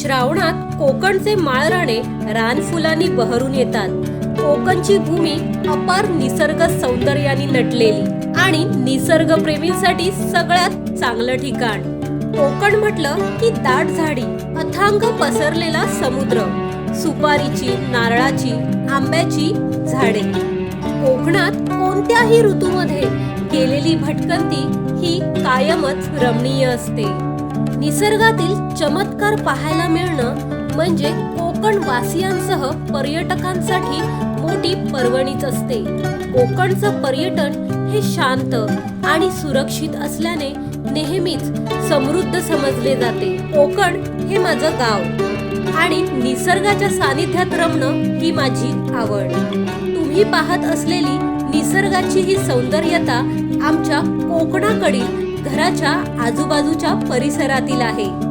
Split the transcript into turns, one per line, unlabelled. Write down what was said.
श्रावणात कोकणचे माळराणे रानफुलांनी बहरून येतात. कोकणची भूमी अपार निसर्ग सौंदर्याने नटलेली आणि निसर्गप्रेमींसाठी सगळ्यात चांगलं ठिकाण. कोकण म्हटलं की दाट झाडी अथांग पसरलेला समुद्र सुपारीची नारळाची आंब्याची झाडे. कोकणात कोणत्याही ऋतूमध्ये केलेली भटकंती ही कायमच रमणीय असते. निसर्गातील चमत्कार पाहायला मिळणं म्हणजे कोकण वासियांसह पर्यटकांसाठी मोठी पर्वणीच असते. कोकणचं पर्यटन हे शांत आणि सुरक्षित असल्याने नेहमीच समृद्ध समजले जाते. कोकण हे माझं गाव आणि निसर्गाच्या सानिध्यात रमणं ही माझी आवड. तुम्ही पाहत असलेली निसर्गाची ही सौंदर्यता आमच्या कोकणाकडील घराच्या आजूबाजूच्या परिसरातील आहे.